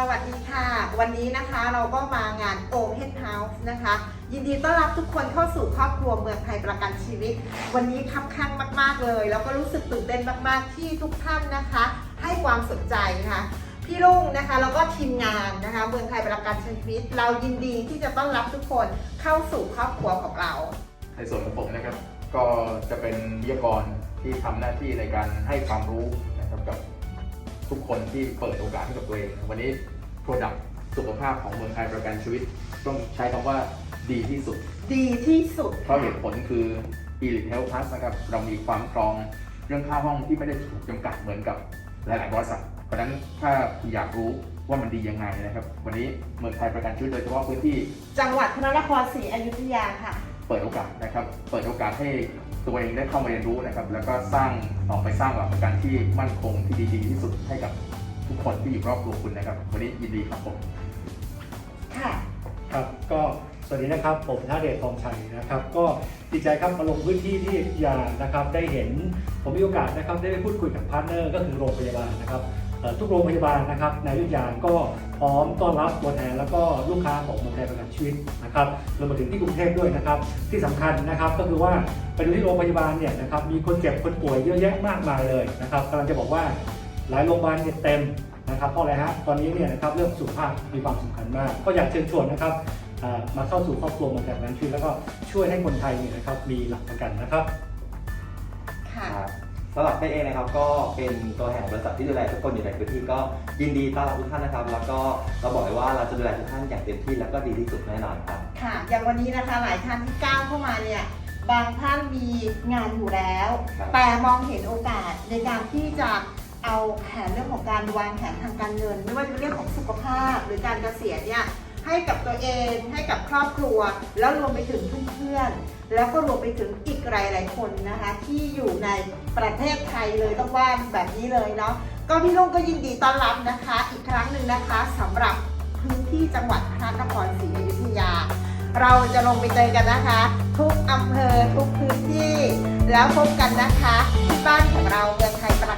สวัสดีค่ะ วันนี้นะคะเราก็มางาน Open House นะคะ ยินดีต้อนรับทุกคนเข้าสู่ครอบครัวเมืองไทยประกันชีวิต วันนี้คับข้างมาก ๆเลย แล้วก็รู้สึกตื่นเต้นมากๆ ที่ทุกท่านนะคะ ให้ความสนใจค่ะพี่ลุงนะคะแล้วก็ทีมงานนะคะเมืองไทยประกันชีวิต เรายินดีที่จะต้อนรับทุกคนเข้าสู่ครอบครัวของเราในส่วนของผมนะครับ ก็จะเป็นวิทยากรที่ทำหน้าที่ในการให้ความรู้นะครับกับ ทุกคนที่เปิดโอกาสให้กับตัวเอง วันนี้โปรดักสุขภาพของเมืองไทยประกันชีวิต ต้องใช้คำว่าดีที่สุด ดีที่สุดเพราะเหตุผลคือ Elite Health Plus นะครับ เรามีความครองเรื่องค่าห้องที่ไม่ได้ถูกจำกัดเหมือนกับหลาย ๆ บริษัท เพราะฉะนั้นถ้าคุณอยากรู้ว่ามันดียังไงนะครับ วันนี้เมืองไทยประกันชีวิตโดยเฉพาะพื้นที่ จังหวัดพระนครศรีอยุธยาค่ะ เปิดโอกาสนะครับ เปิดโอกาสให้ ตัวเองได้เข้ามาเรียนรู้นะครับ แล้วก็สร้างออกไปสร้างหลักประกันที่มั่นคงที่ดีๆที่สุดให้กับทุกคนที่อยู่รอบตัวคุณนะครับ วันนี้ยินดีครับผมค่ะครับก็สวัสดีนะครับผมท่าเดชทองชัยนะครับ ก็ดีใจครับมาลงพื้นที่ที่อยุธยานะครับ ได้เห็นผมมีโอกาสนะครับได้ไปพูดคุยกับพาร์ทเนอร์ก็คือโรงพยาบาลนะครับเอ่อ ทุกโรงพยาบาลนะครับในอยุธยาก็พร้อมต้อนรับตัวแทนแล้วก็ลูกค้าของเมืองไทยประกันชีวิตนะครับรวมไปถึงที่กรุงเทพด้วยนะครับ ที่สำคัญนะครับก็คือว่าไปดูที่โรงพยาบาลเนี่ยนะครับมีคนเจ็บคนป่วยเยอะแยะมากมายเลยนะครับกำลังจะบอกว่าหลายโรงพยาบาลเนี่ยเต็มนะครับเพราะอะไรฮะตอนนี้เนี่ยนะครับเรื่องสุขภาพมีความสำคัญมาก ก็อยากเชิญชวนนะครับอ่ามาเข้าสู่ครอบครัวเมืองไทยประกันชีวิตแล้วก็ช่วยให้คนไทยเนี่ยนะครับมีหลักประกันนะครับค่ะครับสำหรับเป้เองนะครับก็เป็นตัวแทนของบริษัทที่ดูแลทุกคนอยู่ในพื้นที่ก็ยินดีต้อนรับทุกท่านนะครับ แล้วก็เราบอกเลยว่าเราจะดูแลทุกท่านอย่างเต็มที่แล้วก็ดีที่สุดแน่นอนครับ ค่ะ อย่างวันนี้นะคะหลายท่านที่ก้าวเข้ามาเนี่ยบางท่านมีงานอยู่แล้ว ครับ แต่มองเห็นโอกาสในการที่จะเอาแผนเรื่องของการวางแผนทางการเงิน ไม่ว่าจะเป็นเรื่องของสุขภาพหรือการเกษียณเนี่ย ให้กับตัวเองให้กับครอบครัว แล้วรวมไปถึงเพื่อนๆแล้วก็รวมไปถึงอีกหลายๆคนนะคะ ที่อยู่ในประเทศไทยเลยต้องว่าแบบนี้เลยเนาะก็พี่ลุงก็ยินดีต้อนรับนะคะ อีกครั้งหนึ่งนะคะสำหรับพื้นที่จังหวัดพระนครศรีอยุธยา เราจะลงไปเจอกันนะคะ ทุกอำเภอทุกพื้นที่ แล้วพบกันนะคะ ที่บ้านของเราเมืองไทยประกันชีวิตขอบคุณค่ะ